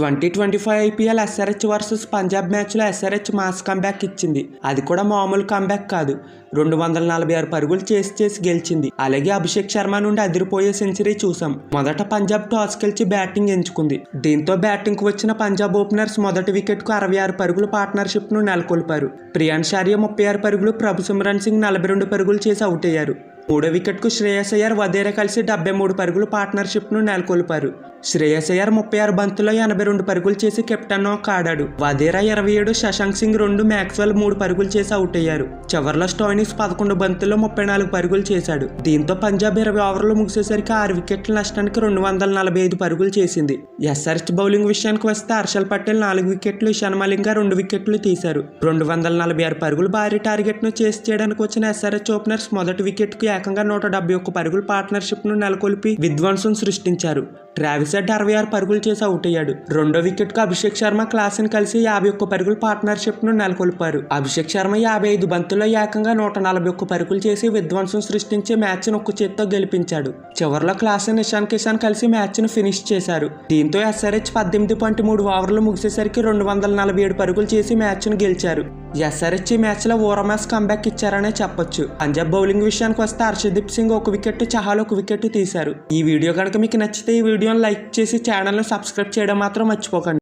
Twenty twenty five IPL SRH versus Punjab మ్యాచ్లో SRH mass comeback ఇచ్చింది. అది కూడా మామూలు కంబ్యాక్ కాదు. రెండు వందల నలభై ఆరు పరుగులు చేసి చేసి గెలిచింది. అలాగే అభిషేక్ శర్మ నుండి అదిరిపోయే సెంచరీ చూసాం. మొదట పంజాబ్ టాస్ గెలిచి బ్యాటింగ్ ఎంచుకుంది. దీంతో బ్యాటింగ్కు వచ్చిన పంజాబ్ ఓపెనర్స్ మొదటి వికెట్కు అరవై ఆరు పరుగుల పార్ట్నర్షిప్ను నెలకొల్పారు. ప్రియాన్ షారియా ముప్పై ఆరు పరుగులు ప్రభు సిమ్రాన్ సింగ్ నలభై రెండు పరుగులు చేసి అవుట్ అయ్యారు. మూడో వికెట్కు శ్రేయస్ అయ్యర్ వదేరా కలిసి డెబ్బై మూడు పరుగులు పార్ట్నర్షిప్ను నెలకొల్పారు. శ్రేయస్ అయ్యర్ ముప్పై ఆరు బంతుల్లో ఎనభై రెండు పరుగులు చేసి కెప్టెన్ ఆడాడు. వదేరా ఇరవై ఏడు శశాంక్ సింగ్ రెండు మ్యాక్స్వెల్ మూడు పరుగులు చేసి అవుట్ అయ్యారు. చివర్లో స్టోయినిస్ పదకొండు బంతుల్లో ముప్పై నాలుగు పరుగులు చేశాడు. దీంతో పంజాబ్ ఇరవై ఓవర్లు ముగిసేసరికి ఆరు వికెట్ల నష్టానికి రెండు వందల నలభై ఐదు పరుగులు చేసింది. ఎస్ఆర్హెచ్ బౌలింగ్ విషయానికి వస్తే హర్షల్ పటేల్ నాలుగు వికెట్లు ఇషాన్ మలింగా రెండు వికెట్లు తీశారు. రెండు వందల నలభై ఆరు పరుగులు భారీ టార్గెట్ను చేసి చేయడానికి వచ్చిన ఎస్ఆర్హెచ్ ఓపెనర్స్ మొదటి వికెట్కు ఏకంగా నూట డెబ్బై ఒక్క పరుగుల పార్ట్నర్షిప్ను నెలకొల్పి విధ్వంసం సృష్టించారు. ట్రావిస్ హెడ్ అరవై ఆరు పరుగులు చేసి అవుట్ అయ్యాడు. రెండో వికెట్కు అభిషేక్ శర్మ క్లాస్ కలిసి యాభై ఒక్క పరుగుల పార్ట్నర్షిప్ను నెలకొల్పారు. అభిషేక్ శర్మ యాభై ఐదు బంతుల్లో ఏకంగా నూట నలభై ఒక్క పరుగులు చేసి విధ్వంసం సృష్టించి మ్యాచ్ను ఒక్క చేత్తో గెలిపించాడు. చివరిలో క్లాస్ నిషాన్ కిషాన్ కలిసి మ్యాచ్ను ఫినిష్ చేశారు. దీంతో ఎస్ఆర్హెచ్ పద్దెనిమిది పాయింట్ మూడు ఓవర్లు ముగిసేసరికి రెండు వందల నలభై ఏడు పరుగులు చేసి మ్యాచ్ను గెలిచారు. ఎస్ఆర్హెచ్ ఈ మ్యాచ్లో ఓరమాస్ కంబ్యాక్ ఇచ్చారనే చెప్పొచ్చు. పంజాబ్ బౌలింగ్ విషయానికి వస్తే హర్షదీప్ సింగ్ ఒక వికెట్ చహాల్ ఒక వికెట్ తీశారు. ఈ వీడియో కనుక మీకు నచ్చితే ఈ వీడియో వీడియోని లైక్ చేసి ఛానల్ని సబ్స్క్రైబ్ చేయడం మాత్రం మర్చిపోకండి.